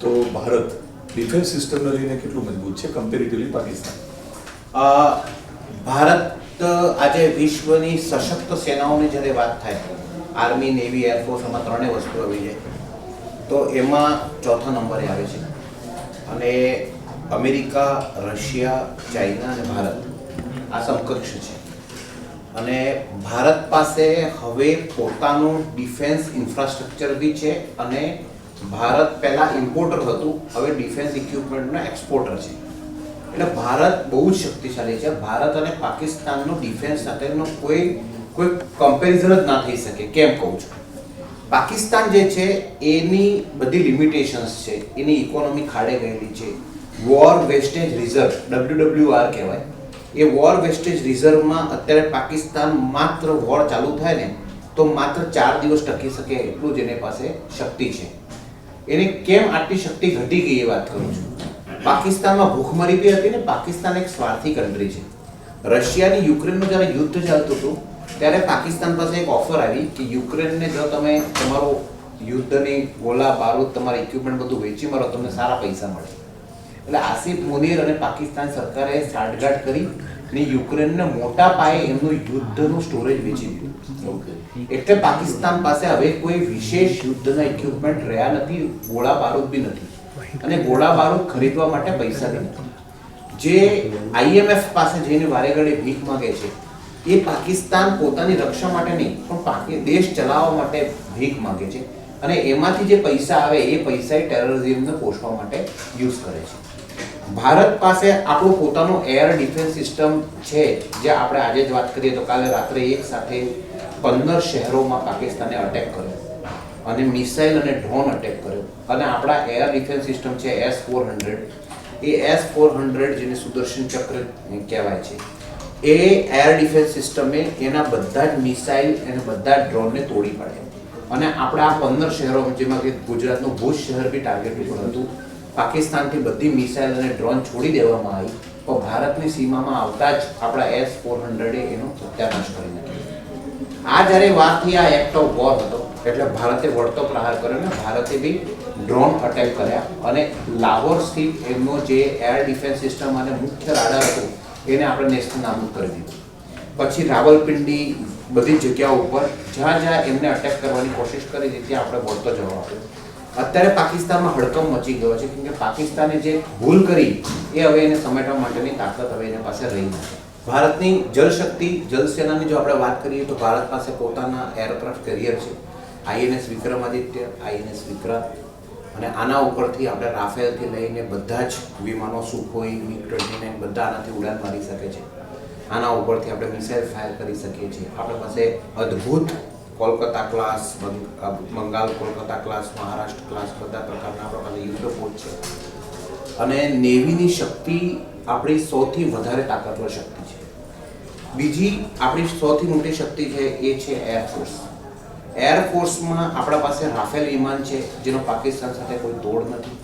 તો ભારત ડિફેન્સ સિસ્ટમને લઈને કેટલું મજબૂત છે કમ્પેરેટિવલી પાકિસ્તાન? ભારત આજે વિશ્વની સશક્ત સેનાઓની જ્યારે વાત થાય, આર્મી, નેવી એરફોર્સ આમાં ત્રણેય વસ્તુ આવી જાય. તો એમાં ચોથા નંબરે આવે છે. અને અમેરિકા, રશિયા, ચાઇના અને ભારત આ સમકક્ષ છે. અને ભારત પાસે હવે પોતાનું ડિફેન્સ ઇન્ફ્રાસ્ટ્રક્ચર બી છે અને ભારત પહેલા ઇમ્પોર્ટર હતું, હવે ડિફેન્સ ઇક્વિપમેન્ટનો એક્સપોર્ટર છે. એટલે ભારત બહુ જ શક્તિશાળી છે. ભારત અને પાકિસ્તાનનો ડિફેન્સ સાથેનો કોઈ કોઈ કમ્પેરિઝન જ ના થઈ શકે. કેમ કહું છું? પાકિસ્તાન જે છે, એની બધી લિમિટેશન્સ છે. એની ઇકોનોમી ખાડે ગયેલી છે. વોર વેસ્ટેજ રિઝર્વ ડબલ્યુડબલ્યુઆર કહેવાય. એ વોર વેસ્ટેજ રિઝર્વમાં અત્યારે પાકિસ્તાન માત્ર વોર ચાલુ થાય ને, તો માત્ર ચાર દિવસ ટકી શકે એટલું જ એની પાસે શક્તિ છે. એને કેમ આટલી શક્તિ ઘટી ગઈ એ વાત કરું છું? પાકિસ્તાનમાં ભૂખમરી બી હતી ને પાકિસ્તાન એક સ્વાર્થી કન્ટ્રી છે. રશિયાની યુક્રેનનું જ્યારે યુદ્ધ ચાલતું હતું, ત્યારે પાકિસ્તાન પાસે એક ઓફર આવી કે યુક્રેનને જો તમે તમારો યુદ્ધની ગોલા બારૂદ, તમારા ઇક્વિપમેન્ટ બધું વેચી મારો, તમને સારા પૈસા મળે. એટલે આસિફ મુનીર અને પાકિસ્તાન સરકારે સાંઠગાંઠ કરી ને યુક્રેનને મોટા પાયે એમનું યુદ્ધનું સ્ટોરેજ વેચી દીધું. એટલે પાકિસ્તાન પાસે હવે કોઈ વિશેષ યુદ્ધના ઇક્વિપમેન્ટ રહ્યા નથી, ગોળા બારૂદ બી નથી. અને ગોળા બારૂદ ખરીદવા માટે પૈસા બી નથી. જે આઈએમએફ પાસે જઈને વારે ઘડી ભીખ માંગે છે, એ પાકિસ્તાન પોતાની રક્ષા માટે નહીં, પણ દેશ ચલાવવા માટે ભીખ માંગે છે. અને એમાંથી જે પૈસા આવે, એ પૈસા ટેરરિઝમને પોષવા માટે યુઝ કરે છે. ભારત પાસે આપણું પોતાનું એર ડિફેન્સ સિસ્ટમ છે, જે આપણે આજે જ વાત કરીએ તો કાલે રાત્રે એક સાથે પંદર શહેરોમાં પાકિસ્તાને અટેક કર્યો. અને મિસાઇલ અને ડ્રોન અટેક કર્યો. અને આપણા એર ડિફેન્સ સિસ્ટમ છે એસ ફોર હંડ્રેડ એ એસ ફોર હંડ્રેડ જેને સુદર્શન ચક્ર કહેવાય છે, એ એર ડિફેન્સ સિસ્ટમે એના બધા જ મિસાઇલ અને બધા જ ડ્રોનને તોડી પાડ્યા. અને આપણા આ પંદર શહેરો જેમાં કે ગુજરાતનું ભુજ શહેર બી ટાર્ગેટ ઉપર હતું. પાકિસ્તાનથી બધી મિસાઇલ અને ડ્રોન છોડી દેવામાં આવી, તો ભારતની સીમામાં આવતા જ આપણા એસ ફોર હંડ્રેડે એનો સત્યાનાશ કરી નાખ્યો. આ જ્યારે વાત થઈ આ એક્ટ ઓફ વોર હતો, એટલે ભારતે વળતો પ્રહાર કર્યો ને ભારતે બી ડ્રોન અટેક કર્યા અને લાહોર સ્થિત એમનો જે એર ડિફેન્સ સિસ્ટમ અને મુખ્ય રાડાર હતું, એને આપણે નેસ્ત નાબૂદ કરી દીધું. પછી રાવલપિંડી બધી જગ્યાઓ ઉપર જ્યાં જ્યાં એમને અટેક કરવાની કોશિશ કરી હતી ત્યાં આપણે વળતો જવાબ આપ્યો. અત્યારે પાકિસ્તાનમાં હડકંપ મચી ગયો છે. કેમકે પાકિસ્તાને જે ભૂલ કરી, એ હવે એને સમેટવા માટેની તાકાત હવે એની પાસે રહી નથી. ભારતની જલશક્તિ જલસેનાની જો આપણે વાત કરીએ તો ભારત પાસે પોતાના એરક્રાફ્ટ કેરિયર છે. આઈએનએસ વિક્રમાદિત્ય આઈએનએસ વિક્રાંત અને આના ઉપરથી આપણે રાફેલથી લઈને બધા જ વિમાનો, સુખોઈ, મિગ ટ્વેન્ટી નાઇન બધા આનાથી ઉડાન મારી શકે છે. આના ઉપરથી આપણે મિસાઇલ ફાયર કરી શકીએ છીએ. આપણી પાસે અદ્ભુત Kolkata class Bengal Kolkata class Maharashtra class બધા પ્રકારના આપણા પાસે યુદ્ધપોત છે. અને નેવીની શક્તિ આપણી સૌથી વધારે તાકાતવર શક્તિ છે. બીજી આપણી સૌથી મોટી શક્તિ છે એ છે એરફોર્સ એરફોર્સમાં આપણા પાસે રાફેલ વિમાન છે, જેનો પાકિસ્તાન સાથે કોઈ તોડ નથી.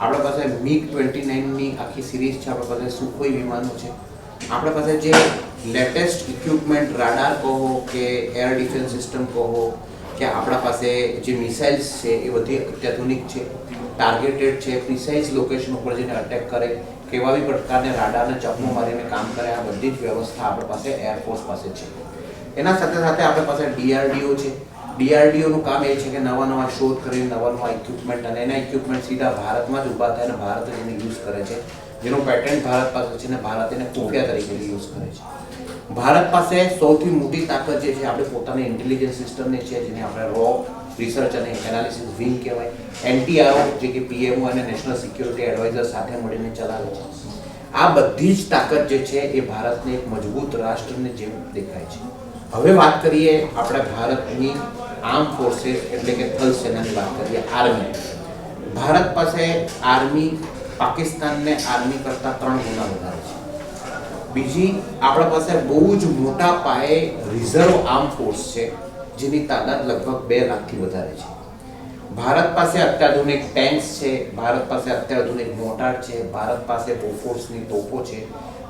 આપણા પાસે મિગ ટ્વેન્ટી નાઇનની આખી સિરીઝ છે, આપણા પાસે સુખોઈ વિમાનો છે. આપણા પાસે જે લેટેસ્ટ ઇક્વિપમેન્ટ રાડાર કહો કે એર ડિફેન્સ સિસ્ટમ કહો કે આપણા પાસે જે મિસાઇલ્સ છે એ બધી અત્યાધુનિક છે ટાર્ગેટેડ છે પ્રિસાઇઝ લોકેશન ઉપર જઈને અટેક કરે, કેવા બી પ્રકારને રાડારને ચકમો મારીને કામ કરે, આ બધી જ વ્યવસ્થા આપણી પાસે એરફોર્સ પાસે છે. એના સાથે સાથે આપણી પાસે ડીઆરડીઓ છે. ડીઆરડીઓનું કામ એ છે કે નવા નવા શોધ કરી નવા નવા ઇક્વિપમેન્ટ અને એના ઇક્વિપમેન્ટ સીધા ભારતમાં જ ઊભા થાય અને ભારત જ એને યુઝ કરે છે. જેનો પેટન્ટ ભારત પાસે છે અને ભારત એને ખુફિયા તરીકે યુઝ કરે છે. ભારત પાસે સૌથી મોટી તાકાત જે છે, આપણે પોતાની ઇન્ટેલિજન્સ સિસ્ટમની છે, જેને આપણે રો રિસર્ચ અને એનાલિસિસ વિંગ કહેવાય. એનટીઆરઓ જે કે પીએમઓ અને નેશનલ સિક્યુરિટી એડવાઇઝર સાથે મળીને ચલાવે છે. આ બધી જ તાકાત જે છે, એ ભારતને એક મજબૂત રાષ્ટ્રને જેમ દેખાય છે. હવે વાત કરીએ આપણે ભારતની આર્મ ફોર્सेस એટલે કે થલ સેનાની વાત કરીએ આર્મી ભારત પાસે આર્મી પાકિસ્તાનને આર્મી કરતાં ત્રણ ગુણા વધારે બીજી આપણા પાસે બહુ જ મોટા પાયે રિઝર્વ આર્મ ફોર્સ છે, જેની તાદાદ લગભગ બે લાખથી વધારે છે. ભારત પાસે અત્યાધુનિક ટેન્ક્સ છે, ભારત પાસે અત્યાધુનિક મોટાર છે, ભારત પાસે બોફોર્સની તોપો છે,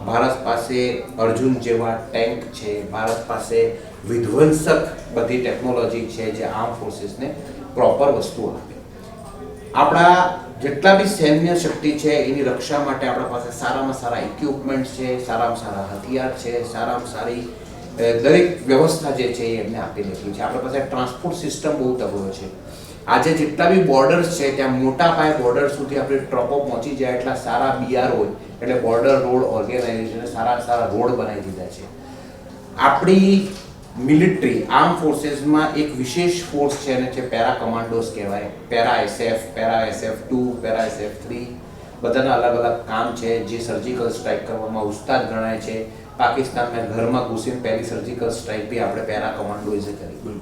ભારત પાસે અર્જુન જેવા ટેન્ક છે, ભારત પાસે વિધ્વંસક બધી ટેકનોલોજી છે જે આર્મ ફોર્સીસને પ્રોપર વસ્તુ આપે. આપણા જેટલા બી સૈન્ય શક્તિ છે, એની રક્ષા માટે આપણા પાસે સારામાં સારા ઇક્વિપમેન્ટ છે, સારામાં સારા હથિયાર છે, સારામાં સારી દરેક વ્યવસ્થા જે છે એ એમને આપી દીધી છે. આપણા પાસે ટ્રાન્સપોર્ટ સિસ્ટમ બહુ તગડો છે. આજે જેટલા બી બોર્ડર્સ છે, ત્યાં મોટા પાયે બોર્ડર સુધી આપણે ટ્રકો પહોંચી જાય એટલા સારા બીઆર હોય, એટલે બોર્ડર રોડ ઓર્ગેનાઇઝેશને સારા સારા રોડ બનાવી દીધા છે. આપણી મિલિટરી, આર્મ ફોર્સીસમાં એક વિશેષ ફોર્સ છે અને છે પેરા કમાન્ડોસ કહેવાય. Para SF para SF two, para SF three, બધાના અલગ અલગ કામ છે, જે સર્જિકલ સ્ટ્રાઇક કરવામાં ઉસ્તાદ ગણાય છે. પાકિસ્તાનના ઘરમાં ઘૂસીને પહેલી સર્જિકલ સ્ટ્રાઇક બી આપણે પેરા કમાન્ડોઝે કરી.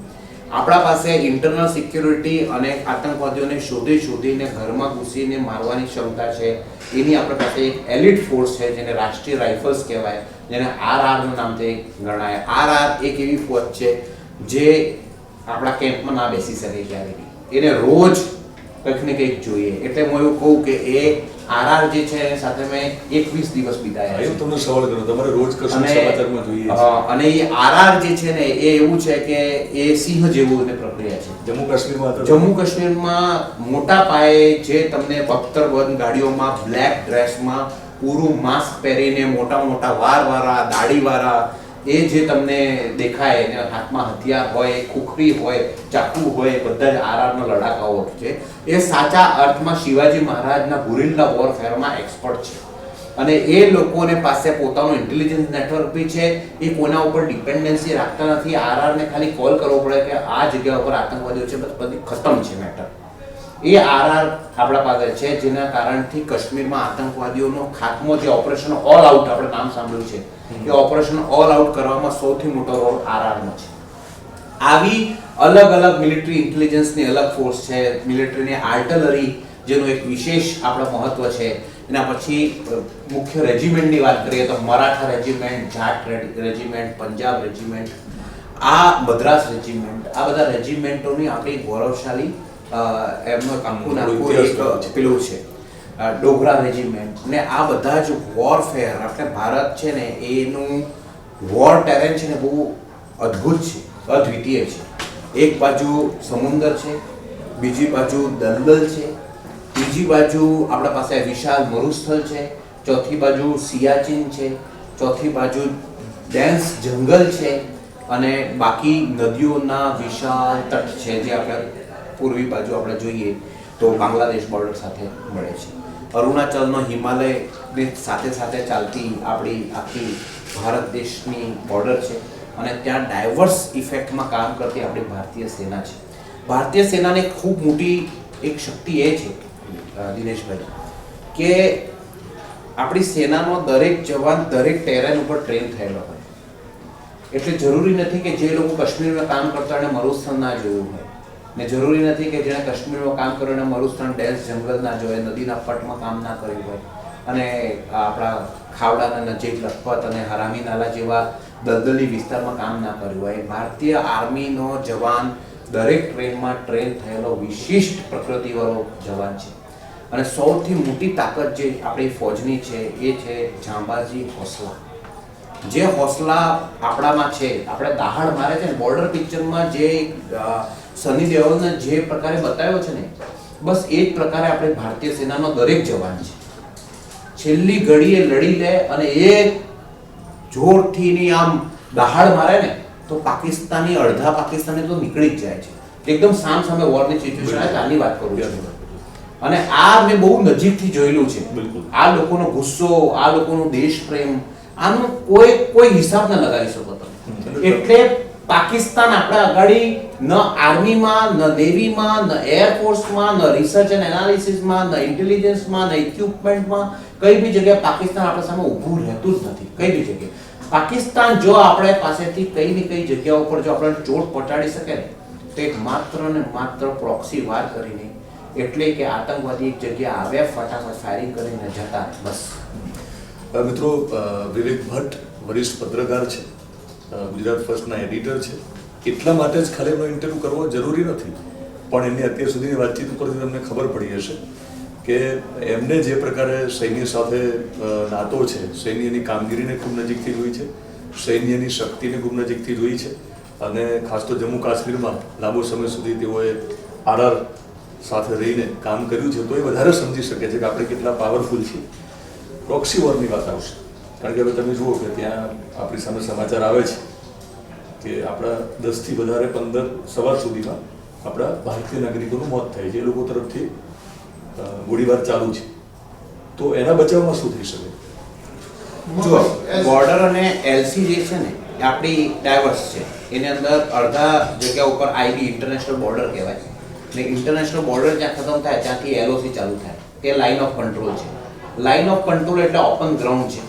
આપણા પાસે ઇન્ટરનલ સિક્યુરિટી અને આતંકવાદીઓને શોધી શોધીને ઘરમાં ઘૂસીને મારવાની ક્ષમતા છે. એની આપણા પાસે એક એલિટ ફોર્સ છે, જેને રાષ્ટ્રીય રાઇફલ્સ કહેવાય. જેને આરઆરનું નામથી ગણાય. આરઆર એક એવી ફોજ છે જે આપણા કેમ્પમાં ના બેસી શકે ક્યારે બી. એને રોજ કંઈક ને કંઈક જોઈએ. એટલે હું એવું કહું કે એ આરઆર જે છે એની સાથે મેં એકવીસ દિવસ બીતાયા એવું છે. તમને સવાલ કરો તમારે રોજ કશું સમાચારમાં જોઈએ અને એ આરઆર જે છે ને એ એવું છે કે એ સિંહ જેવું એને પ્રક્રિયા છે. જમ્મુ કાશ્મીરમાં જમ્મુ કાશ્મીરમાં મોટા પાયે જે તમને બખ્તર બંધ ગાડીઓમાં બ્લેક ડ્રેસમાં પૂરું માસ્ક પહેરીને મોટા મોટા વારવાળા દાઢીવાળા, એ જે તમને દેખાય, એને હાથમાં હથિયાર હોય, ખુખરી હોય, ચાકુ હોય, બધા જ આરઆરના લડાકાઓ છે. એ સાચા અર્થમાં શિવાજી મહારાજના ગુરિલ્લા વોરફેરમાં એક્સપર્ટ છે. અને એ લોકોને પાસે પોતાનું ઇન્ટેલિજન્સ નેટવર્ક બી છે, એ કોના ઉપર ડિપેન્ડન્સી રાખતા નથી. આરઆરને ખાલી કોલ કરવો પડે કે આ જગ્યા ઉપર આતંકવાદીઓ છે, બસ બધી ખતમ છે મેટર એ આરઆર આપણા પાસે છે જેના કારણથી કાશ્મીરમાં આતંકવાદીઓનો ખાત્મો જે ઓપરેશન ઓલ આઉટ આપણે નામ સાંભળ્યું છે એ ઓપરેશન ઓલ આઉટ કરવામાં સૌથી મોટો રોલ આરઆરનો છે. આવી અલગ અલગ મિલિટરી ઇન્ટેલિજન્સની અલગ ફોર્સ છે મિલિટરીની આર્ટલરી જેનું એક વિશેષ આપણો મહત્વ છે એના પછી મુખ્ય રેજિમેન્ટની વાત કરીએ તો Maratha regiment Jat regiment Punjab regiment આ મદ્રાસ રેજિમેન્ટ આ બધા રેજિમેન્ટોની આપણી ગૌરવશાળી એમનું આખું આખું એક પેલું છે. ડોગરા રેજિમેન્ટ ને આ બધા જ વોરફેર આપણે ભારત છે ને એનું વોર ટેરેન છે ને બહુ અદ્ભુત છે અદ્વિતીય છે. એક બાજુ સમુદર છે બીજી બાજુ દલદલ છે ત્રીજી બાજુ આપણા પાસે વિશાળ મરુસ્થળ છે ચોથી બાજુ સિયાચીન છે ચોથી બાજુ ડેન્સ જંગલ છે અને બાકી નદીઓના વિશાળ તટ છે જે આપણે પૂર્વી બાજુ આપણે જોઈએ તો બાંગ્લાદેશ બોર્ડર સાથે મળે છે. અરુણાચલનો હિમાલયની સાથે સાથે ચાલતી આપણી આખી ભારત દેશની બોર્ડર છે અને ત્યાં ડાયવર્સ ઇફેક્ટમાં કામ કરતી આપણી ભારતીય સેના છે. ભારતીય સેનાની ખૂબ મોટી એક શક્તિ એ છે દિનેશભાઈ, કે આપણી સેનાનો દરેક જવાન દરેક ટેરેન ઉપર ટ્રેન થયેલો હોય. એટલે જરૂરી નથી કે જે લોકો કાશ્મીરમાં કામ કરતા અને મરુસ્થળ ના જોયું હોય. ને જરૂરી નથી કે જેણે કાશ્મીરમાં કામ કર્યું અને મરુસ્થળ ડેલ્સ જંગલ ના જોઈએ નદીના પટમાં કામ ના કર્યું હોય. અને આપણા ખાવડાના નજીક લખપત અને હરામી નાલા જેવા દલદલી વિસ્તારમાં કામ ના કર્યું હોય. ભારતીય આર્મીનો જવાન દરેક ટ્રેનમાં ટ્રેન થયેલો વિશિષ્ટ પ્રકૃતિવાળો જવાન છે. અને સૌથી મોટી તાકાત જે આપણી ફોજની છે, એ છે જાંબાજી હોસલા. જે હોસલા આપણામાં છે, આપણે દાહડ મારે છે બોર્ડર પિક્ચરમાં જે સની દેઓલને જે પ્રકારે બતાવ્યો છે ને બસ એ જ પ્રકારે આપણે ભારતીય સેનાનો દરેક જવાન છે. છેલ્લી ઘડીએ લડી લે અને એ જોરથી ની આમ દહાડ મારે ને તો પાકિસ્તાની અડધા પાકિસ્તાની તો નીકળી જ જાય છે. એકદમ સામ સામે વોરની સિચ્યુએશન આવે આની વાત કરું છું. અને આ મેં બહુ નજીકથી જોયેલું છે. આ લોકોનો ગુસ્સો આ લોકોનો દેશ પ્રેમ આનો કોઈ કોઈ હિસાબ ન લગાવી શકો તમે. એટલે પાકિસ્તાન આપણા અગાડી ન આર્મીમાં, ન નેવીમાં, ન એરફોર્સમાં ન રિસર્ચ એન્ડ એનાલિસિસમાં ન ઇન્ટેલિજન્સમાં ન ઇક્વિપમેન્ટમાં કઈ બી જગ્યાએ પાકિસ્તાન આપણા સામે ઊભું રહેતું જ નથી. કઈ બી જગ્યાએ. પાકિસ્તાન જો આપણે પાસેથી કઈ ને કઈ જગ્યા ઉપર જો આપણે ચોટ પટાડી શકે ને, તો એક માત્ર ને માત્ર પ્રોક્સી વાર કરીને, એટલે કે આતંકવાદી એક જગ્યા આવ્યા, ફટાફટ ફાયરિંગ કરીને જતા. બસ. મિત્રો વિવેક ભટ્ટ વરિષ્ઠ પત્રકાર છે. ગુજરાત ફર્સ્ટના એડિટર છે. એટલા માટે જ ખાલી એમનો ઇન્ટરવ્યૂ કરવો જરૂરી નથી. પણ એમની અત્યાર સુધીની વાતચીત ઉપરથી તમને ખબર પડી હશે કે એમને જે પ્રકારે સૈન્ય સાથે નાતો છે, સૈન્યની કામગીરીને ખૂબ નજીકથી જોઈ છે, સૈન્યની શક્તિને ખૂબ નજીકથી જોઈ છે અને ખાસ તો જમ્મુ કાશ્મીરમાં લાંબો સમય સુધી તેઓએ આરઆર સાથે રહીને કામ કર્યું છે, તો એ વધારે સમજી શકે છે કે આપણે કેટલા પાવરફુલ છીએ. પ્રોક્સી વોરની વાત આવશે. કારણ કે હવે તમે જુઓ કે ત્યાં આપણી સામે સમાચાર આવે છે કે આપણા દસથી વધારે પંદર સવાર સુધીમાં આપણા ભારતીય નાગરિકોનું મોત થાય છે. એ લોકો તરફથી ગોળીબાર ચાલુ છે. તો એના બચાવમાં શું થઈ શકે? જુઓ બોર્ડર અને એલસી જે છે ને એ આપણી ડાયવર્સ છે. એની અંદર અડધા જગ્યા ઉપર આઈબી ઇન્ટરનેશનલ બોર્ડર કહેવાય. એટલે ઇન્ટરનેશનલ બોર્ડર જ્યાં ખતમ થાય ત્યાંથી એલઓસી ચાલુ થાય. તે લાઇન ઓફ કંટ્રોલ છે. લાઇન ઓફ કંટ્રોલ એટલે ઓપન ગ્રાઉન્ડ છે.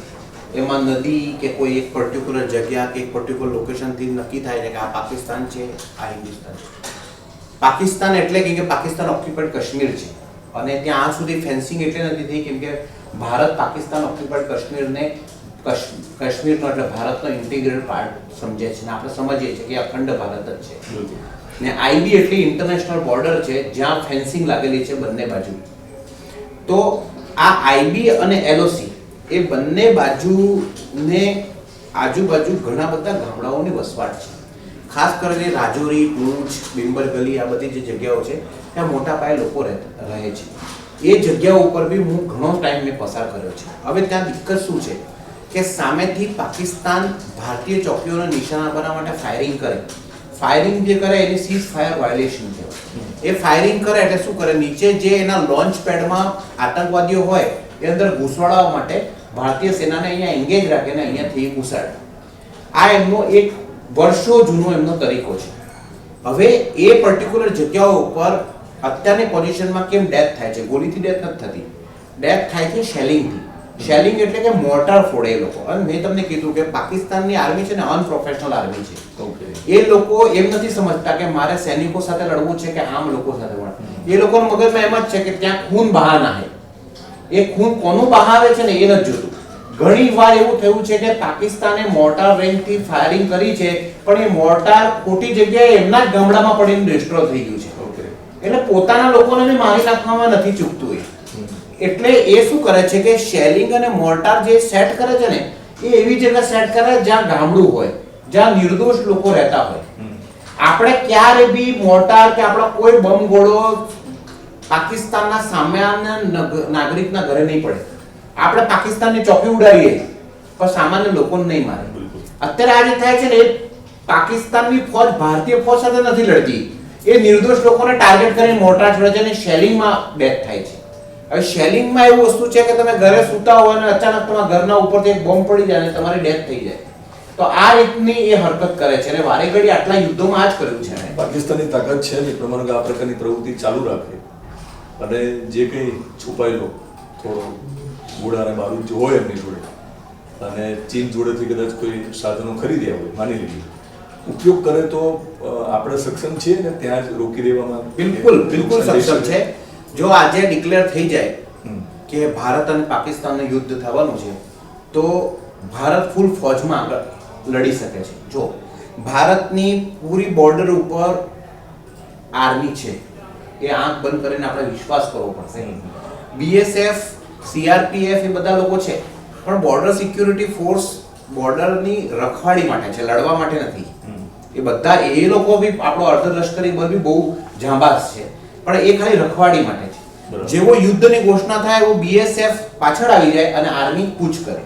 એમાં નદી કે કોઈ એક પર્ટિક્યુલર જગ્યા કે એક પર્ટિક્યુલર લોકેશનથી નક્કી થાય છે કે આ પાકિસ્તાન છે આ હિન્દુસ્તાન છે. પાકિસ્તાન એટલે કે પાકિસ્તાન ઓક્યુપાઈડ કાશ્મીર છે. અને ત્યાં આ સુધી ફેન્સિંગ એટલે નથી થઈ કેમ કે ભારત પાકિસ્તાન ઓક્યુપાઈડ કાશ્મીરને કશ- કાશ્મીરનો એટલે ભારતનો ઇન્ટિગ્રલ પાર્ટ સમજે છે. અને આપણે સમજીએ છીએ કે અખંડ ભારત જ છે. ને આઈબી એટલી ઇન્ટરનેશનલ બોર્ડર છે જ્યાં ફેન્સિંગ લાગેલી છે બંને બાજુ તો આ આઈબી અને એલઓસી એ બંને બાજુને આજુબાજુ ઘણા બધા ગામડાઓની વસવાટ છે. ખાસ કરીને રાજોરી પૂંછ બિંબર ગલી આ બધી જે જગ્યાઓ છે, ત્યાં મોટા પાયે લોકો રહે છે. એ જગ્યાઓ ઉપર બી હું ઘણો ટાઈમ મેં પસાર કર્યો છે. હવે ત્યાં દિક્કત શું છે કે સામેથી પાકિસ્તાન ભારતીય ચોકીઓને નિશાના બનાવવા માટે ફાયરિંગ કરે. ફાયરિંગ જે કરે એની સીઝ ફાયર વાયોલેશન કહેવાય. એ ફાયરિંગ કરે એટલે શું કરે? નીચે જે એના લોન્ચ પેડમાં આતંકવાદીઓ હોય, એ અંદર ઘૂસવાડવા માટે ભારતીય સેનાને અહીંયા એન્ગેજ રાખે ને અહીંયાથી ઘુસાડે આ એમનો એક વર્ષો જૂનો એમનો તરીકો છે. હવે એ પર્ટિક્યુલર જગ્યાઓ ઉપર અત્યારની પોઝિશનમાં કેમ ડેથ થાય છે? ગોળીથી ડેથ નથી થતી. ડેથ થાય છે શેલિંગથી શેલિંગ એટલે કે મોર્ટાર ફોડે એ લોકો. અને મેં તમને કીધું કે પાકિસ્તાનની આર્મી છે ને અનપ્રોફેશનલ આર્મી છે. એ લોકો એમ નથી સમજતા કે મારે સૈનિકો સાથે લડવું છે કે આમ લોકો સાથે લડવું એ લોકોના મગજમાં એમ જ છે કે ત્યાં ખૂન બહાર ના એ ખૂન કોનું બહાવે છે ને એ નથી જોતું. ઘણી વાર એવું થયું છે કે પાકિસ્તાને મોર્ટાર રેન્જથી ફાયરિંગ કરી છે પણ એ મોર્ટાર ખોટી જગ્યાએ એમના જ ગામડામાં પડીને ડિસ્ટ્રો થઈ ગયું છે. એટલે પોતાના લોકોને બી મારી નાખવામાં નથી ચૂકતું એ. એટલે એ શું કરે છે કે શેલિંગ અને મોર્ટાર જે સેટ કરે છે ને એ એવી જગ્યા સેટ કરે જ્યાં ગામડું હોય જ્યાં નિર્દોષ લોકો રહેતા હોય. આપણે ક્યારે બી મોર્ટાર કે આપણા કોઈ બમ ગોળો પાકિસ્તાનના સામાન્ય નાગરિકના ઘરે નહીં પડે. આપણે પાકિસ્તાનની ચોકી ઉડાડીએ પણ સામાન્ય લોકોને નહીં મારે. અત્યારે આ જે થાય છે ને પાકિસ્તાનની ફોજ ભારતીય ફોજ સાથે નથી લડતી. એ નિર્દોષ લોકોને ટાર્ગેટ કરીને મોટા છોડે છે અને શેલિંગમાં ડેથ થાય છે. હવે શેલિંગમાં એવું વસ્તુ છે કે તમે ઘરે સૂતા હોય અને અચાનક તમારા ઘરના ઉપરથી એક બોમ્બ પડી જાય અને તમારી ડેથ થઈ જાય. તો આ રીતની એ હરકત કરે છે. અને વારે ઘડી આટલા યુદ્ધોમાં આ જ કર્યું છે. પાકિસ્તાનની તાકાત છે ને પ્રમાણે આ પ્રકારની પ્રવૃત્તિ ચાલુ રાખે. અને જે કંઈ છુપાયેલો થોડો ગોળા અને બારૂદ હોય એમની જોડે. અને ચીન જોડેથી કદાચ કોઈ સાધનો ખરીદ્યા હોય માની લીધું. ઉપયોગ કરે તો આપણે સક્ષમ છીએ ને ત્યાં જ રોકી દેવામાં બિલકુલ બિલકુલ સક્ષમ છે. જો આજે ડિક્લેર થઈ જાય કે ભારત અને પાકિસ્તાનનું યુદ્ધ થવાનું છે તો ભારત ફૂલ ફોજમાં આગળ લડી શકે છે. જો ભારતની પૂરી બોર્ડર ઉપર આર્મી છે એ આંખ બંધ કરીને આપણે વિશ્વાસ કરવો પડશે બીએસએફ સીઆરપીએફ એ બધા લોકો છે પણ બોર્ડર સિક્યુરિટી ફોર્સ બોર્ડરની રખવાડી માટે છે લડવા માટે નથી. એ બધા એ લોકો બી આપણો અર્ધ લશ્કરી બળ બી બહુ જાંબાઝ છે. પણ એ ખાલી રખવાડી માટે છે. જેવો યુદ્ધની ઘોષણા થાય એવો બીએસએફ પાછળ આવી જાય અને આર્મી કૂચ કરે.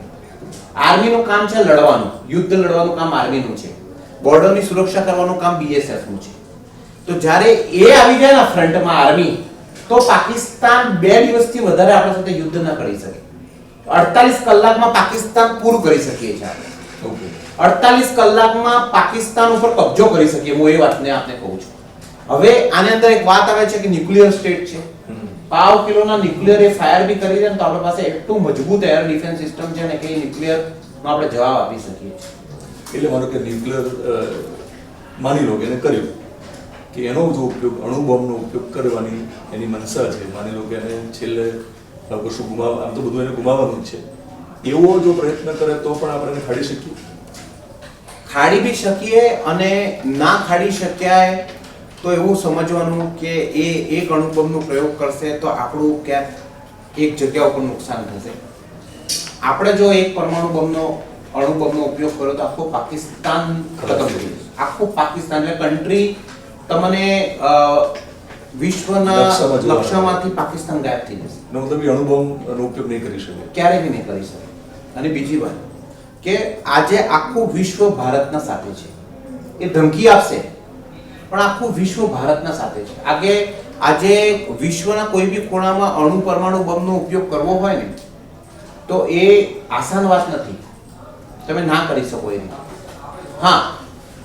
આર્મીનું કામ છે લડવાનું. યુદ્ધ લડવાનું કામ આર્મીનું છે. બોર્ડરની સુરક્ષા કરવાનું કામ બીએસએફનું છે. તો જ્યારે એ આવી જાય ને ફ્રન્ટમાં આર્મી તો પાકિસ્તાન બે દિવસથી વધારે આપણા સાથે યુદ્ધ ન કરી શકે. અડતાલીસ કલાકમાં પાકિસ્તાન પૂરું કરી શકીએ છીએ આપણે. અડતાલીસ કલાકમાં પાકિસ્તાન ઉપર કબજો કરી શકીએ હું એ વાતને આપને કહું છું. હવે આની અંદર એક વાત આવે છે કે ન્યુક્લિયર સ્ટેટ છે. પાવ કિલોના ન્યુક્લિયર એ ફાયર બી કરી દે ને તો આપણી પાસે એટલું મજબૂત એર ડિફેન્સ સિસ્ટમ છે ને કે એ ન્યુક્લિયર નો આપણે જવાબ આપી શકીએ એટલે માનો કે ન્યુક્લિયર માની લો કે એને કર્યું. કે એનો જો ઉપયોગ અણુબોમ્બનો ઉપયોગ કરવાની એની મનસા છે. માની લો કે એને છેલ્લે કશું ગુમાવ આમ તો બધું એને ગુમાવવાનું જ છે. એવો જો પ્રયત્ન કરે તો પણ આપણે ખાડી શકીએ. ખાડી બી શકીએ અને ના ખાડી શક્યાય તો એવું સમજવાનું કે એ એક અણુબોમ્બનો પ્રયોગ કરશે તો આપણું ક્યાંક એક જગ્યા ઉપર નુકસાન થશે. આપણે જો એક પરમાણુ બોમ્બનો અણુ ઉપયોગ કર્યો તો આખું પાકિસ્તાન ખતમ થઈ જશે આખું પાકિસ્તાન એટલે કન્ટ્રી તમને વિશ્વના લક્ષ્યમાંથી પાકિસ્તાન ગાયબ થઈ જશે. મતલબ એ અણુબોમ્બનો ઉપયોગ નહીં કરી શકે. ક્યારે બી નહીં કરી શકે. અને બીજી વાત કે આજે આખું વિશ્વ ભારતના સાથે છે. એ ધમકી આપશે પણ આખું વિશ્વ ભારતના સાથે છે. આગે આજે વિશ્વના કોઈ બી ખૂણામાં અણુ પરમાણુ બોમ્બનો ઉપયોગ કરવો હોય ને તો એ આસાન વાત નથી. તમે ના કરી શકો એ હા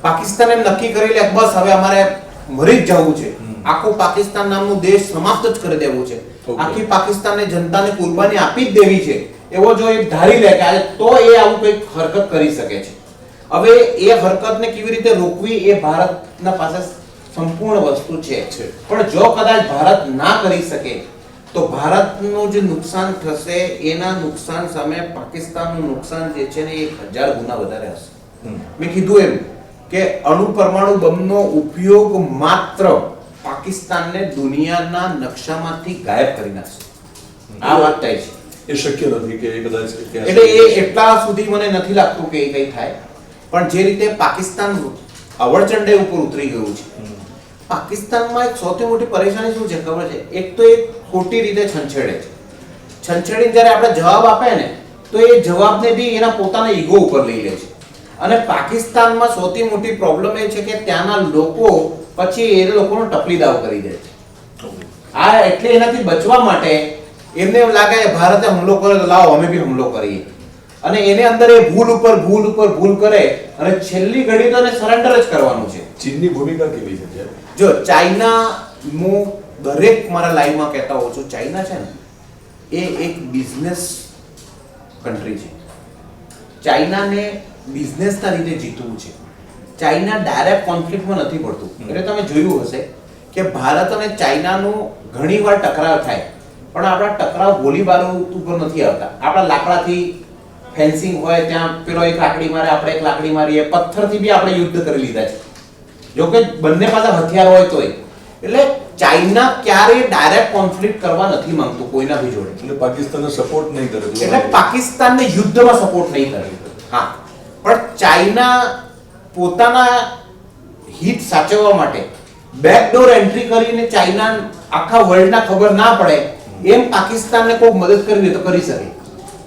પાકિસ્તાને એમ નક્કી કરી લે બસ હવે અમારે મરી જ જવું છે. આખો પાકિસ્તાન નામનો દેશ સમાપ્ત જ કરી દેવો છે. આખી પાકિસ્તાનને જનતાને કુરબાની આપી જ દેવી છે. એવો જો એ ધારી લે કે તો એ આવું કંઈક હરકત કરી શકે છે. હવે એ હરકતને કેવી રીતે રોકવી એ ભારતના પાસે સંપૂર્ણ વસ્તુ છે. છે. પણ જો કદાચ ભારત ના કરી શકે તો ભારતનું જે નુકસાન થશે એના નુકસાન સામે પાકિસ્તાનનું નુકસાન જે છે ને એક હજાર ગુના વધારે હશે. મેં કીધું એમ. કે અણુ પરમાણુ બોમ્બનો ઉપયોગ માત્ર પાકિસ્તાનને દુનિયાના નકશામાંથી ગાયબ કરી નાખશે. આ વાત થાય છે. એ શક્ય નથી કે કદાચ એટલે એ એટલા સુધી મને નથી લાગતું કે એ કઈ થાય. પણ જે રીતે પાકિસ્તાન અવળચંડે ઉપર ઉતરી ગયું છે. પાકિસ્તાનમાં એક સૌથી મોટી પરેશાની શું છે ખબર છે? એક તો એ ખોટી રીતે છંછેડે છે. છંછેડીને જ્યારે આપણે જવાબ આપે ને તો એ જવાબને બી એના પોતાના ઈગો ઉપર લઈ લે છે. અને પાકિસ્તાનમાં સૌથી મોટી પ્રોબ્લેમ એ છે કે ત્યાંના લોકો પછી એ લોકોનો ટપલી દાવ કરી દે છે. આ એટલે એનાથી બચવા માટે એમને એમ લાગે કે ભારતે હુમલો કર્યો લાવો અમે બી હુમલો કરીએ. અને એને અંદર એ ભૂલ ઉપર ભૂલ ઉપર ભૂલ કરે અને છેલ્લી ઘડી તો એને સરેન્ડર જ કરવાનું છે. ચીનની ભૂમિકા કેવી છે જો ચાઇના હું દરેક મારા લાઈવમાં કહેતા હોઉં છું ચાઇના છે ને એ એક બિઝનેસ કન્ટ્રી છે. ચાઇનાને બિઝનેસના રીતે જીતવું છે. ચાઇના ડાયરેક્ટ કોન્ફ્લિક્ટમાં નથી પડતું. એટલે તમે જોયું હશે કે ભારત અને ચાઇનાનું ઘણીવાર ટકરાવ થાય. પણ આપણા ટકરાવ ગોળી ઉપર નથી આવતા. આપણા લાકડાથી ફેન્સિંગ હોય ત્યાં પેલો એક લાકડી મારે આપણે એક લાકડી મારીએ પથ્થરથી બી આપણે યુદ્ધ કરી લીધા છે. જો કે બંને પાસે હથિયાર હોય તોય. એટલે ચાઇના ક્યારેય ડાયરેક્ટ કોન્ફ્લિક્ટ કરવા નથી માંગતું કોઈના બી જોડે. એટલે પાકિસ્તાનને સપોર્ટ નહીં કરે. એટલે પાકિસ્તાનને યુદ્ધમાં સપોર્ટ નહીં કરે. હા. પણ ચાઇના પોતાના હિત સાચવવા માટે બેકડોર એન્ટ્રી કરીને ચાઇના આખા વર્લ્ડના ખબર ના પડે એમ પાકિસ્તાનને કોઈ મદદ કરવી તો કરી શકે.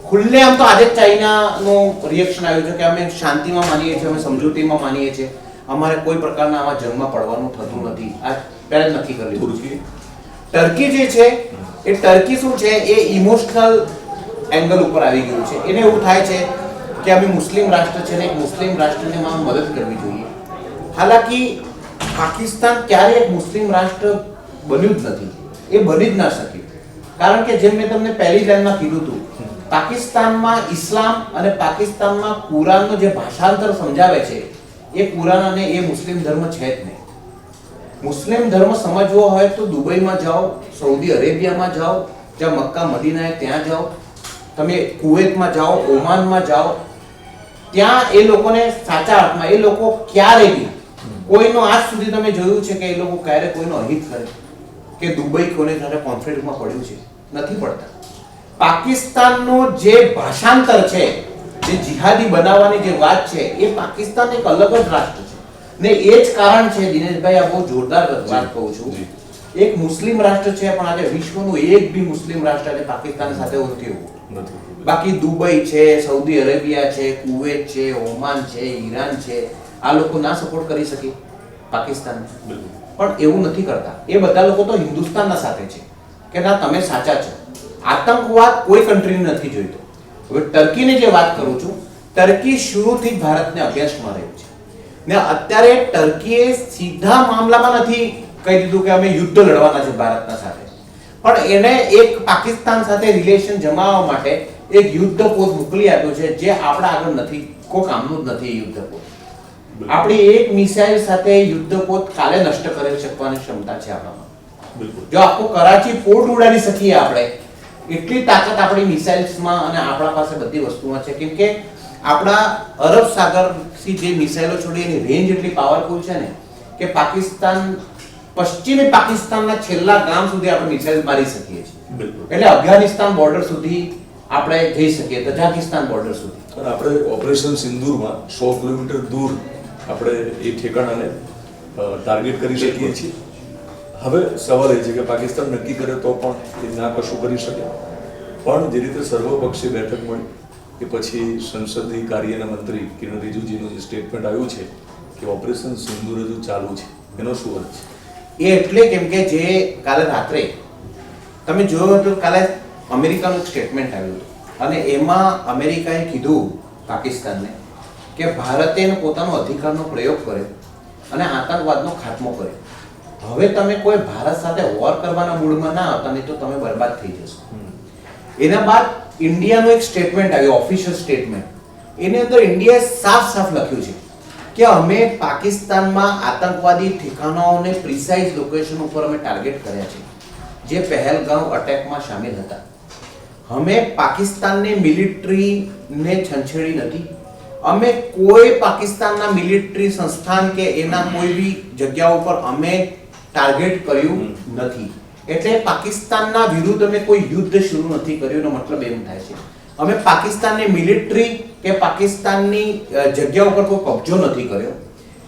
ખુલ્લે આમ તો આજે ચાઇનાનું રિએક્શન આવ્યું છે કે અમે શાંતિમાં માનીએ છીએ અમે સમજૂતીમાં માનીએ છીએ. અમારે કોઈ પ્રકારના આવા જંગમાં પડવાનું થતું નથી. આ પહેલા જ નક્કી કરી લીધું. છે. તુર્કી? ટર્કી જે છે એ ટર્કી શું છે? એ ઇમોશનલ એંગલ ઉપર આવી ગયું છે. એને એવું થાય છે કે અમે મુસ્લિમ રાષ્ટ્ર છે ને મુસ્લિમ રાષ્ટ્રને માં મદદ કરવી જોઈએ. હાલાકી પાકિસ્તાન ક્યારે એક મુસ્લિમ રાષ્ટ્ર બન્યું જ નથી. એ બની જ ના શક્યું કારણ કે જેમ મેં તમને પહેલી લાઈનમાં કીધું હતું, પાકિસ્તાનમાં ઇસ્લામ અને પાકિસ્તાનમાં કુરાનનો જે ભાષાંતર સમજાવે છે, એ કુરાન અને એ મુસ્લિમ ધર્મ છે જ નહીં. મુસ્લિમ ધર્મ સમજવો હોય તો દુબઈમાં જાઓ સૌદી અરેબિયામાં જાઓ, જ્યાં મક્કા મદીના ત્યાં જાઓ. તમે કુવેતમાં જાઓ, ઓમાનમાં જાઓ ત્યાં એ લોકોને સાચા અર્થમાં એ લોકો ક્યારે બી કોઈનો આજ સુધી તમે જોયું છે કે એ લોકો ક્યારે કોઈનો અહિત કરે? કે દુબઈ કોને જ્યારે કોન્ફ્લિક્ટમાં પડ્યું છે? નથી પડતા. પાકિસ્તાનનો જે ભાષાંતર છે જે જિહાદી બનાવવાની જે વાત છે એ પાકિસ્તાન એક અલગ જ રાષ્ટ્ર છે. ને એ જ કારણ છે દિનેશભાઈ આ બહુ જોરદાર વાત કહું છું. એક મુસ્લિમ રાષ્ટ્ર છે પણ આજે વિશ્વનું એક બી મુસ્લિમ રાષ્ટ્ર આજે પાકિસ્તાન સાથે એવું નથી. બાકી દુબઈ છે સૌદી અરેબિયા છે કુવેત છે ઓમાન છે ઈરાન છે આ લોકો ના સપોર્ટ કરી શકે પાકિસ્તાન. પણ એવું નથી કરતા. એ બધા લોકો તો હિન્દુસ્તાનના સાથે છે. કે ના તમે સાચા છો. આતંકવાદ કોઈ કન્ટ્રીને નથી જોઈતો. હવે ટર્કીની જે વાત કરું છું ટર્કી શરૂથી ભારતને અભ્યાસમાં રહ્યું છે. ને અત્યારે ટર્કીએ સીધા મામલામાં નથી કહી દીધું કે અમે યુદ્ધ લડવાના છે ભારતના સાથે. પણ એને એક પાકિસ્તાન સાથે રિલેશન જમાવવા માટે એક યુદ્ધ પોત મોકલી આપ્યો છે જે આપણા આગળ નથી. કોઈ કામનું જ નથી યુદ્ધ પોત આપણી એક મિસાઇલ સાથે યુદ્ધ પોત કાલે નષ્ટ કરી શકવાની ક્ષમતા છે આપણામાં. જો આખું કરાચી પોર્ટ ઉડાડી શકીએ આપણે એટલી તાકાત આપણી મિસાઇલ્સમાં અને આપણા પાસે બધી વસ્તુમાં છે. કેમ કે આપણા અરબ સાગરથી જે મિસાઇલો છોડી એની રેન્જ એટલી પાવરફુલ છે ને કે પાકિસ્તાન પશ્ચિમી પાકિસ્તાનના છેલ્લા ગામ સુધી આપણે મિસાઇલ મારી શકીએ છીએ. એટલે અફઘાનિસ્તાન બોર્ડર સુધી આપણે જઈ શકીએ તજાકિસ્તાન બોર્ડર સુધી. અને આપણે ઓપરેશન સિંદૂરમાં સો કિલોમીટર દૂર આપણે એ ઠેકાણાને ટાર્ગેટ કરી શકીએ છીએ. હવે સવાલ એ છે કે પાકિસ્તાન નક્કી કરે તો પણ એ ના કશું કરી શકે. પણ જે રીતે સર્વપક્ષીય બેઠક મળી કે પછી સંસદીય કાર્યના મંત્રી કિરણ રિજુજીનું જે સ્ટેટમેન્ટ આવ્યું છે કે ઓપરેશન સિંદૂર હજુ ચાલુ છે. એનો શું અર્થ છે? એ એટલે કેમ કે જે કાલે રાત્રે તમે જોયું હતું કાલે અમેરિકાનું સ્ટેટમેન્ટ આવ્યું હતું. અને એમાં અમેરિકાએ કીધું પાકિસ્તાનને કે ભારતે પોતાનો અધિકારનો પ્રયોગ કર્યો અને આતંકવાદનો ખાત્મો કર્યો. હવે તમે કોઈ ભારત સાથે વોર કરવાના મૂડમાં ના આવતા નહીં તો તમે બરબાદ થઈ જશો. એના બાદ ઇન્ડિયાનું એક સ્ટેટમેન્ટ આવ્યું ઓફિશિયલ સ્ટેટમેન્ટ એની અંદર ઇન્ડિયાએ સાફ સાફ લખ્યું છે કે અમે પાકિસ્તાનમાં આતંકવાદી ઠેકાણાઓને પ્રિસાઇઝ લોકેશન ઉપર અમે ટાર્ગેટ કર્યા છે. જે પહેલગાંવ અટેકમાં સામેલ હતા. અમે પાકિસ્તાનની મિલિટરીને છંછેડી નથી. અમે કોઈ પાકિસ્તાનના મિલિટરી સંસ્થાન કે એના કોઈ બી જગ્યા ઉપર અમે ટાર્ગેટ કર્યું નથી. એટલે પાકિસ્તાનના વિરુદ્ધ અમે કોઈ યુદ્ધ શરૂ નથી કર્યું એનો મતલબ એમ થાય છે. અમે પાકિસ્તાનની મિલિટરી કે પાકિસ્તાનની જગ્યા ઉપર કોઈ કબજો નથી કર્યો.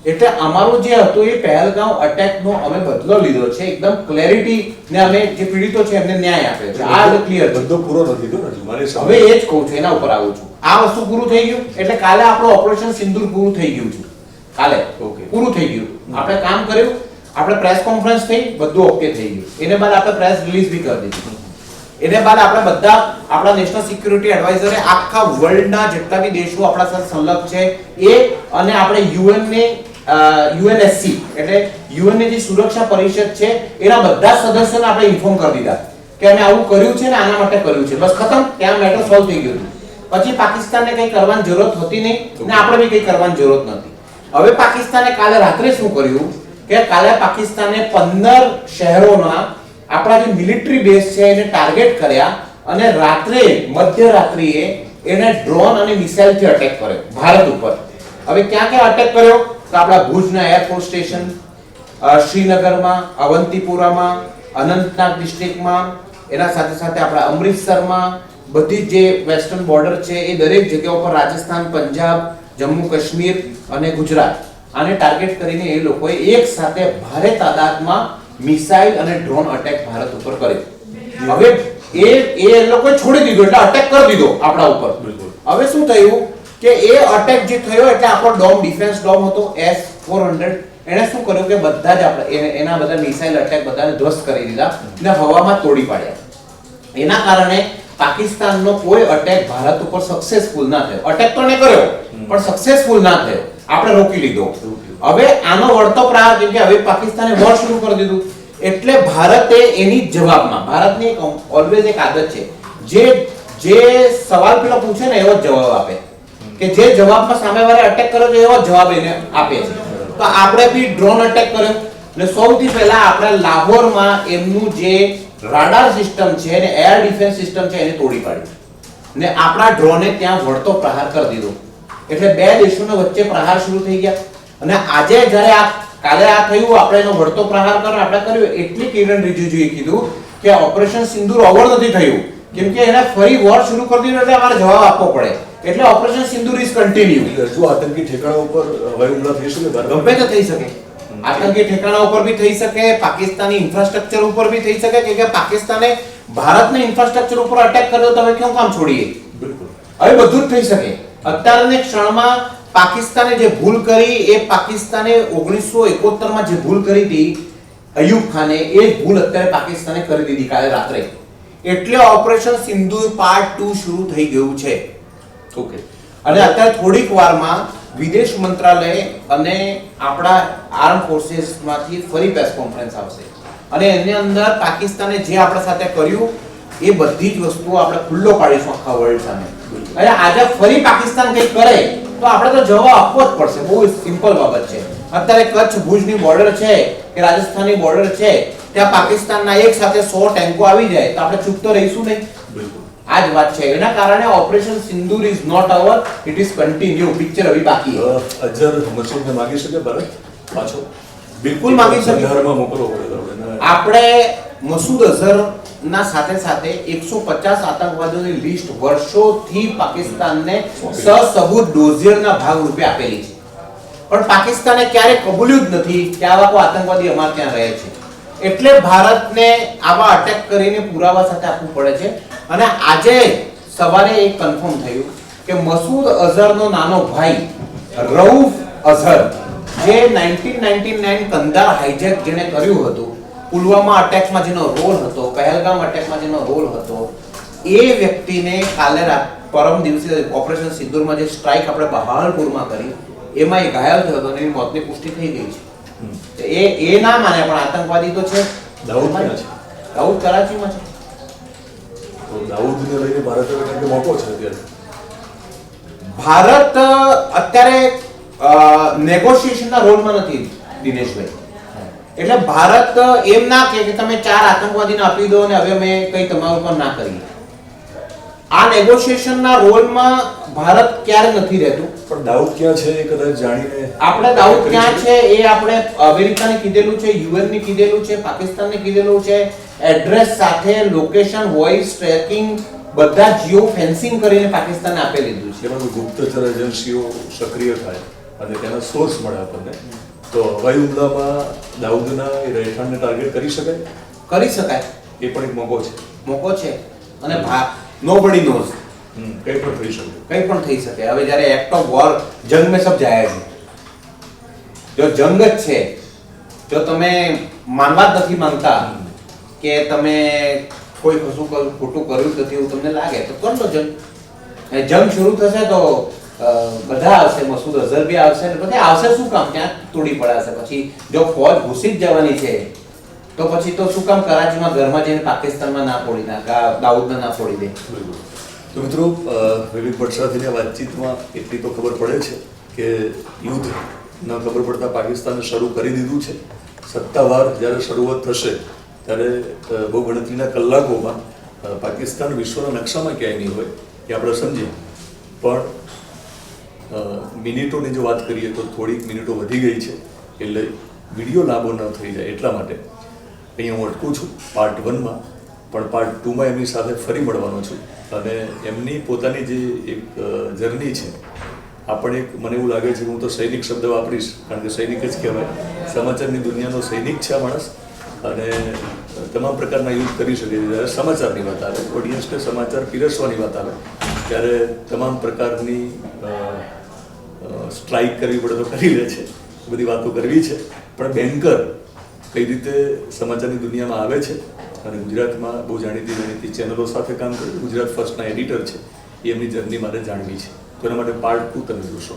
એટલે અમારું જે હતું એ પહેલગાંવ અટેકનો અમે બદલો લીધો છે. એકદમ ક્લેરિટી ને અમે જે પીડિતો છે એમને ન્યાય આપે છે. આ ક્લિયર બધો પૂરો નથી થયો ને હજુ. મારી હવે એ જ કહું છું એના ઉપર આવું છું. આ વસ્તુ પૂરું થઈ ગયું. એટલે કાલે આપણું ઓપરેશન સિંદૂર પૂરું થઈ ગયું છે. કાલે. ઓકે પૂરું થઈ ગયું. આપણે કામ કર્યું. આપણે પ્રેસ કોન્ફરન્સ થઈ બધું ઓકે થઈ ગયું. એને બાદ આપણે પ્રેસ રિલીઝ બી કરી દીધી. એને બાદ આપણે બધા આપણા નેશનલ સિક્યુરિટી એડવાઇઝરે આખા વર્લ્ડના જેટલા બી દેશો આપણા સાથે સંલગ્ન છે એ અને આપણે યુએન ને યુએનએસસી એટલે યુએનની જે સુરક્ષા પરિષદ છે, એના બધા સદસ્યોને આપણે ઇન્ફોર્મ કરી દીધા કે અમે આવું કર્યું છે ને આના માટે કર્યું છે. બસ ખતમ ત્યાં મેટર સોલ્વ થઈ ગયું પછી પાકિસ્તાનને કંઈ કરવાની જરૂરત હતી નહીં ને આપણે બી કંઈ કરવાની જરૂરત નથી. હવે પાકિસ્તાને કાલે રાત્રે શું કર્યું? કે કાલે પાકિસ્તાને 15 શહેરોના આપણા જે મિલિટરી બેઝ છે એને ટાર્ગેટ કર્યા અને રાત્રે, મધ્યરાત્રિએ એને ડ્રોન અને મિસાઇલથી અટેક કર્યો, ભારત ઉપર. હવે ક્યાં ક્યાં અટેક કર્યો? તો આપણા ભુજના એરફોર્સ સ્ટેશન શ્રીનગરમાં અવંતીપુરામાં અનંતનાગ ડિસ્ટ્રિક્ટમાં એના સાથે સાથે આપણા અમૃતસરમાં બધી જે વેસ્ટર્ન બોર્ડર છે એ દરેક જગ્યાઓ પર રાજસ્થાન પંજાબ જમ્મુ કાશ્મીર અને ગુજરાત. આને ટાર્ગેટ કરીને એ લોકોએ એક સાથે ભારે તાદાદમાં મિસાઇલ અને ડ્રોન અટેક ભારત ઉપર કર્યો. હવે એ એ લોકોએ છોડી દીધો એટલે અટેક કરી દીધો આપણા ઉપર. બિલકુલ. હવે શું થયું? કે એ અટેક જે થયો એટલે આપણો ડોમ ડિફેન્સ ડોમ હતો એસ ફોર એણે શું કર્યું કે બધા જ આપણે એને- બધા મિસાઇલ અટેક બધાને ધ્વસ્ત કરી દીધા ને હવામાં તોડી પાડ્યા. એના કારણે પાકિસ્તાનનો કોઈ અટેક ભારત ઉપર સક્સેસફુલ ના થયો. અટેક તો એને કર્યો પણ સક્સેસફુલ ના થયો. આપણે રોકી લીધો. હવે આનો વળતો પ્રહાર કેમ કે હવે પાકિસ્તાને વોર શરૂ કરી દીધું. એટલે ભારતે એની જવાબમાં ભારતની ઓલવેઝ એક આદત છે. જે જે સવાલ પેલો પૂછે ને એવો જ જવાબ આપે. કે જે જવાબમાં સામેવાળે અટેક કર્યો છે એવો જવાબ એને આપે છે. તો આપણે બી ડ્રોન અટેક કર્યો. એટલે સૌથી પહેલા આપણે લાહોરમાં એમનું જે રાડાર સિસ્ટમ છે ને એર ડિફેન્સ સિસ્ટમ છે એને તોડી પાડી ને આપણા ડ્રોને ત્યાં વળતો પ્રહાર કરી દીધો. એટલે બે દેશોના વચ્ચે પ્રહાર શરૂ થઈ ગયા. અને આજે જ્યારે આ કાલે આ થયું, આપણે એનો વળતો પ્રહાર કર્યો આપણે કર્યો. એટલે કિરણ રિજિજુએ કીધું કે ઓપરેશન સિંદૂર ઓવર નથી થયું. કેમ કે એને ફરી વોર શરૂ કરી દીધું એટલે અમારે જવાબ આપવો પડે. એટલે ઓપરેશન સિંદૂર ઇઝ કન્ટિન્યુ જો આતંકી ઠેકાણા ઉપર હવાઈ હુમલા થઈ શકે ગમે તે થઈ શકે. આતંકી ઠેકાણા ઉપર બી થઈ શકે પાકિસ્તાની ઇન્ફ્રાસ્ટ્રક્ચર ઉપર બી થઈ શકે કે પાકિસ્તાને ભારતના ઇન્ફ્રાસ્ટ્રક્ચર ઉપર અટેક કર્યો તો હવે કેમ કામ છોડીએ? બિલકુલ. હવે બધું જ થઈ શકે. અત્યારની ક્ષણમાં પાકિસ્તાને જે ભૂલ કરી એ પાકિસ્તાને ઓગણીસો એકોતેરમાં જે ભૂલ કરી હતી અયુબ ખાને એ જ ભૂલ અત્યારે પાકિસ્તાને કરી દીધી કાલે રાત્રે. એટલે ઓપરેશન સિંધુ પાર્ટ ટુ શરૂ થઈ ગયું છે. ઓકે. અને અત્યારે થોડીક વારમાં વિદેશ મંત્રાલય અને આપણા આર્મ ફોર્સીસમાંથી ફરી પ્રેસ કોન્ફરન્સ આવશે. અને એની અંદર પાકિસ્તાને જે આપણા સાથે કર્યું, એ બધી જ વસ્તુઓ આપણે ખુલ્લો પાડીશું આખા વર્લ્ડ સામે. અને આજે ફરી પાકિસ્તાન કંઈક કરે, તો આપણે તો જવાબ આપવો જ પડશે. બહુ સિમ્પલ બાબત છે. અત્યારે કચ્છ ભુજની બોર્ડર છે, કે રાજસ્થાનની બોર્ડર છે, ત્યાં પાકિસ્તાનના એક સાથે સો ટેન્કો આવી જાય, તો આપણે ચૂકતો રહીશું નહીં? બિલકુલ. આ જ વાત છે. એના કારણે operation Sindoor is not over it is continue picture અભી બાકી અજર મસૂદને માગી શકે ભારત? પાછો. બિલકુલ માગી શકે. ઘરમાં એને આપણે. મસૂદ અઝર ના સાથે સાથે 150 આતંકવાદીઓની લિસ્ટ વર્ષોથી પાકિસ્તાનને સસબૂત ડોઝિયરના ભાગ રૂપે આપેલી છે. પણ પાકિસ્તાને ક્યારે કબૂલ્યું જ નથી કે આવા કોઈ આતંકવાદી અમારે ત્યાં રહે છે. એટલે ભારતને આવા અટેક કરીને પુરાવા સાથે આપવું પડે છે. અને આજે સવારે એક કન્ફર્મ થયું કે મસૂદ અઝહરનો નાનો ભાઈ રઉફ અઝહર જે 1999 કંદાર હાઈજેક જેને કર્યું હતું પુલવામા અટેકમાં જેનો રોલ હતો પહેલગામ અટેકમાં જેનો રોલ હતો એ વ્યક્તિને કાલે પરમ દિવસે ઓપરેશન સિંદૂરમાં જે સ્ટ્રાઇક આપણે બહાલપુરમાં કરી એમાં એ ઘાયલ થયો હતો અને એની મોતની પુષ્ટિ થઈ ગઈ છે. એ એ ના માને પણ આતંકવાદી તો છે? દાઉદ કરાચીમાં છે. તો દાઉદને લઈને ભારત કારણ મોટો છે અત્યારે. ભારત અત્યારે નેગોશિએશનના રોલમાં નથી દિનેશભાઈ. એટલે ભારત એમ ના કે તમે ચાર આતંકવાદીને આપી દો અને હવે અમે કંઈ તમારા ઉપર ના કરીએ. આ નેગોશિએશનના રોલમાં ભારત ક્યારે નથી રહેતું? પણ દાઉદ ક્યાં છે એ કદાચ જાણીને આપણે દાઉદ ક્યાં છે એ આપણે અમેરિકાને કીધેલું છે યુએન ને કીધેલું છે પાકિસ્તાનને કીધેલું છે એડ્રેસ સાથે લોકેશન વોઇસ ટ્રેકિંગ બધા જીઓ ફેન્સિંગ કરીને પાકિસ્તાને આપી લીધું છે. એમાં ગુપ્તચર એજન્સીઓ સક્રિય થાય અને તેના સોર્સ મળે આપણને. તો હવાઈ હુમલામાં દાઉદના રહેઠાણને ટાર્ગેટ કરી શકાય? કરી શકાય. એ પણ એક મોકો છે. મોકો છે. અને નોબડી નોઝ હમ, કંઈ પણ થઈ શકે. કંઈ પણ થઈ શકે. હવે જ્યારે એક્ટ ઓફ વોર જંગ મેં સબ જાયા છે. જો જંગ જ છે જો તમે માનવા જ નથી માંગતા કે તમે કોઈ કશું ખોટું કર્યું નથી એવું તમને લાગે, તો કર લો જંગ. જંગ શરૂ થશે તો બધા આવશે, મસૂદ અઝહર બી આવશે ને બધા આવશે શું કામ? ક્યાં તોડી પડાશે. પછી જો ફોજ ઘૂસી જ જવાની છે, તો પછી તો શું કામ? કરાચીમાં ઘરમાં જઈને પાકિસ્તાનમાં ના ફોડી ના દાઉદમાં ના ફોડી દે. તો મિત્રો વિવેક ભટ્ટ વાતચીતમાં એટલી તો ખબર પડે છે કે યુદ્ધ ન ખબર પડતા પાકિસ્તાને શરૂ કરી દીધું છે. સત્તાવાર જ્યારે શરૂઆત થશે ત્યારે બહુ ગણતરીના કલાકોમાં પાકિસ્તાન વિશ્વના નકશામાં ક્યાંય નહીં હોય, એ આપણે સમજીએ. પણ મિનિટોની જો વાત કરીએ તો થોડીક મિનિટો વધી ગઈ છે, એટલે વીડિયો લાંબો ન થઈ જાય, એટલા માટે. અહીંયા હું અટકું છું, પાર્ટ વનમાં, પણ પાર્ટ ટુમાં એમની સાથે ફરી મળવાનો છું. અને એમની પોતાની જે એક જર્ની છે, આપણે એક, મને એવું લાગે છે હું તો સૈનિક શબ્દ વાપરીશ, કારણ કે સૈનિક જ કહેવાય. સમાચારની દુનિયાનો સૈનિક છે માણસ. અને તમામ પ્રકારના યુદ્ધ કરી શકે છે. જ્યારે સમાચારની વાત આવે ઓડિયન્સને સમાચાર પીરસવાની વાત આવે, ત્યારે તમામ પ્રકારની સ્ટ્રાઇક કરવી પડે તો કરી લે છે. બધી વાતો કરવી છે. પણ બેન્કર કઈ રીતે સમાચારની દુનિયામાં આવે છે? અને ગુજરાતમાં બહુ જાણીતી જાણીતી ચેનલો સાથે કામ કર્યું ગુજરાત ફર્સ્ટના એડિટર છે. એમની જર્ની મારે જાણવી છે. તો એના માટે પાર્ટ ટુ તમે જોશો.